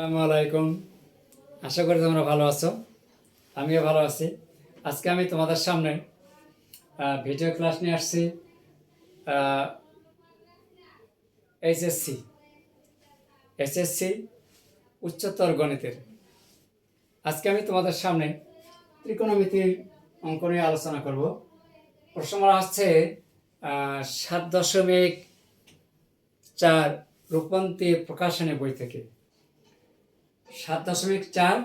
আসসালামু আলাইকুম। আশা করি তোমরা ভালো আছো। আমিও ভালো আছি। আজকে আমি তোমাদের সামনে ভিডিও ক্লাস নিয়ে আসছি এইচএসসি এসএসসি উচ্চতর গণিতের। আজকে আমি তোমাদের সামনে ত্রিকোণমিতির অঙ্ক নিয়ে আলোচনা করব। প্রশ্নমালা আহ, সাত দশমিক চার রূপন্তী প্রকাশনী বই থেকে। সাত দশমিক চার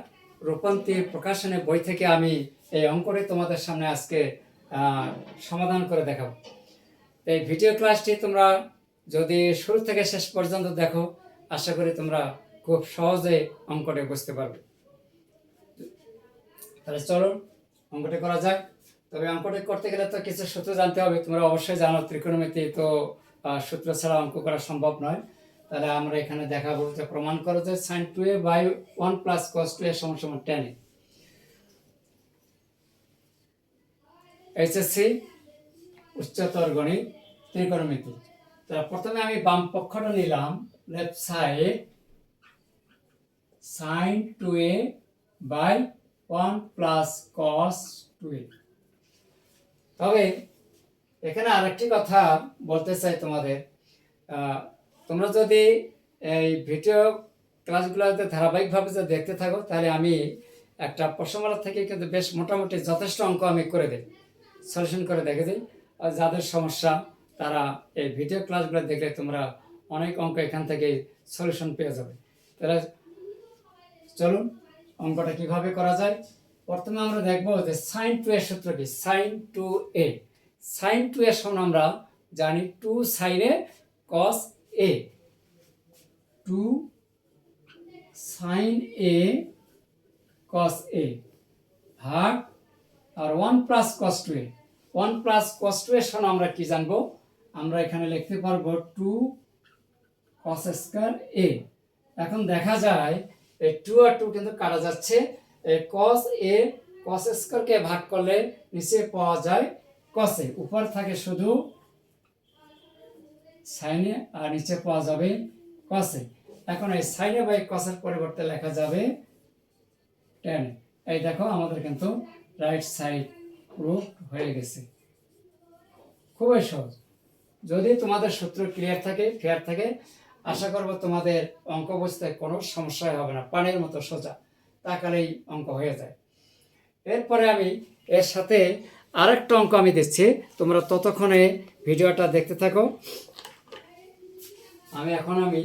রূপান্তী প্রকাশনের বই থেকে আমি এই অঙ্কটি তোমাদের সামনে আজকে সমাধান করে দেখাবো। এই ভিডিও ক্লাসটি তোমরা যদি শুরু থেকে শেষ পর্যন্ত দেখো, আশা করি তোমরা খুব সহজে অঙ্কটি বুঝতে পারবে। তাহলে চলো অঙ্কটি করা যাক। তবে অঙ্কটি করতে গেলে তো কিছু সূত্র জানতে হবে, তোমরা অবশ্যই জানো ত্রিকোণমিতি তো সূত্র ছাড়া অঙ্ক করা সম্ভব নয়। তাহলে আমরা এখানে দেখাবো যে প্রমাণ করো যে sine two A by one plus cos two A সমান সমান টেন এ এইচএসসি উচ্চতর গণিত, ত্রিকোণমিতি। তা প্রথমে আমি বাম পক্ষটা নিলাম left side sine two A by one plus cos two A তবে এখানে আরেকটি কথা বলতে চাই তোমাদের তোমরা যদি এই ভিডিও ক্লাসগুলোতে ধারাবাহিকভাবে যদি দেখতে থাকো, তাহলে আমি একটা প্রশ্নমালা থেকে কিন্তু বেশ মোটামুটি যথেষ্ট অঙ্ক আমি করে দিই সলিউশন করে দেখে দিই। আর যাদের সমস্যা, তারা এই ভিডিও ক্লাসগুলো দেখলে তোমরা অনেক অঙ্ক এখান থেকে সলিউশন পেয়ে যাবে। তাহলে চলুন, অঙ্কটা কীভাবে করা যায়? প্রথমে আমরা দেখব যে সাইন টু এর সূত্র কি? Sine two A sine two এর সমান আমরা জানি টু সাইনে কস এ two sign A cos A ভাগ আর one plus cos two A one plus cos two এর সমান আমরা কি জানব? আমরা এখানে লিখতে পারব টু কস স্কয়ার এ এখন দেখা যায়, এই টু আর টু কিন্তু কাটা যাচ্ছে। কস এ কস স্কয়ারকে ভাগ করলে নিচে পাওয়া যায় কসে উপর থাকে শুধু সাইনে আর নিচে পাওয়া যাবে কসে এখন এই সাইনে বাই কসের পরিবর্তে লেখা যাবে টেন এই দেখো আমাদের কিন্তু রাইট সাইড প্রুফ হয়ে গেছে। খুবই সহজ। যদি তোমাদের সূত্র ক্লিয়ার থাকে ফেয়ার থাকে, আশা করব তোমাদের অঙ্ক বুঝতে কোনো সমস্যাই হবে না, পানির মতো সোজা, তাকালেই অঙ্ক হয়ে যায়। এরপরে আমি এর সাথে আরেকটা অঙ্ক আমি দিচ্ছি, তোমরা ততক্ষণে ভিডিওটা দেখতে থাকো। আমি এখন আমি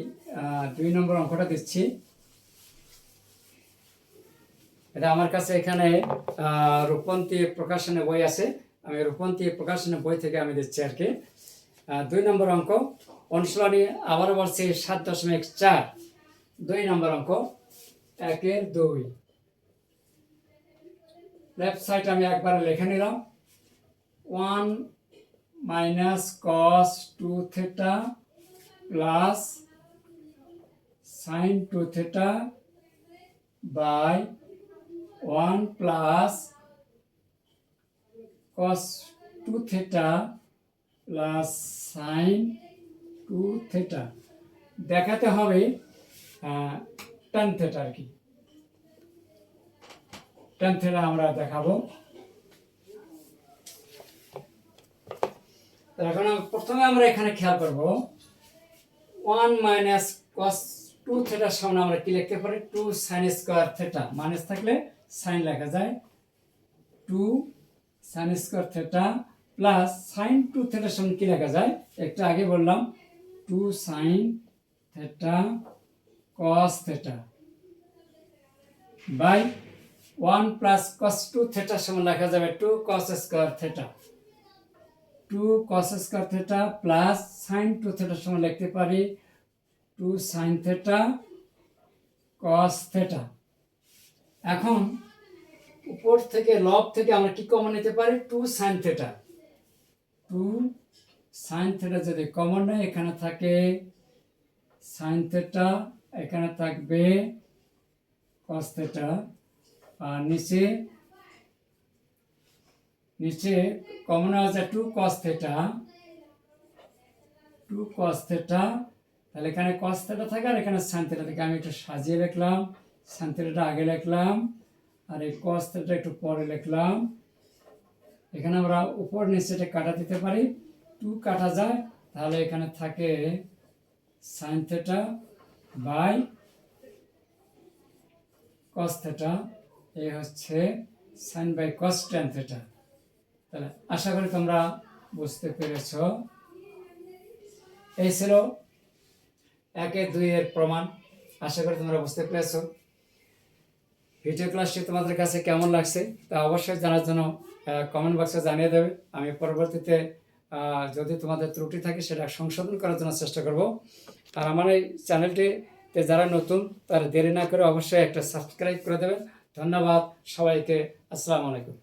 দুই নম্বর অঙ্কটা দিচ্ছি। এটা আমার কাছে এখানে রূপন্তী প্রকাশনের বই আছে। আমি রূপন্তী প্রকাশনের বই থেকে আমি দিচ্ছি আর কি। দুই নম্বর অঙ্ক, অনুশীলনী আবার বলছি, সাত দশমিক চার। দুই নম্বর অঙ্ক, একের দুই। লেফট সাইড আমি একবার লিখে নিলাম। One minus cos two theta plus sine two theta by one plus cos two theta plus sine two theta. দেখাতে হবে টেন থেটা আর কি। টেন থেটা আমরা দেখাবো। এখন প্রথমে আমরা এখানে খেয়াল করব ওয়ান মাইনাস কস টু থেটার সামনে আমরা কি লিখতে পারি? Two sine square theta minus থাকলে সাইন লেখা যায়। Two sine square theta plus sine two থেটার সামনে কি লেখা যায়? একটা আগে বললাম two sine theta cos theta by one plus cos two থেটার সমান লেখা যাবে two cos square theta two cos square theta plus sine two থেটার সমান লিখতে পারি two sine theta cos theta এখন উপর থেকে লব থেকে আমরা কি কমন নিতে পারি? Two sine theta two sine theta যদি কমন নেয় এখানে থাকে সাইন থেটা এখানে থাকবে কস থেটা আর নিচে নিচে কমন আছে two cos theta two cos theta তাহলে এখানে কস থেটা থাকে আর এখানে থেটা থাকে। আমি একটু সাজিয়ে লিখলাম থেটাটা আগে লিখলাম, আর এই কস থেটা একটু পরে লিখলাম। এখানে আমরা উপর নিচে এটা কাটা দিতে পারি। টু কাটা যায়, তাহলে এখানে থাকে sine theta by cos theta এই হচ্ছে sine by cos tan theta তাহলে আশা করি তোমরা বুঝতে পেরেছ। এই ছিল একে দুই এর প্রমাণ। আশা করি তোমরা বুঝতে পেরেছ। ভিডিও ক্লাসটি তোমাদের কাছে কেমন লাগছে তা অবশ্যই জানার জন্য কমেন্ট বক্সে জানিয়ে দেবে। আমি পরবর্তীতে যদি তোমাদের ত্রুটি থাকে সেটা সংশোধন করার জন্য চেষ্টা করব। আর আমার এই চ্যানেলটিতে যারা নতুন, তারা দেরি না করে অবশ্যই একটা সাবস্ক্রাইব করে দেবেন ধন্যবাদ সবাইকে। আসসালামু আলাইকুম।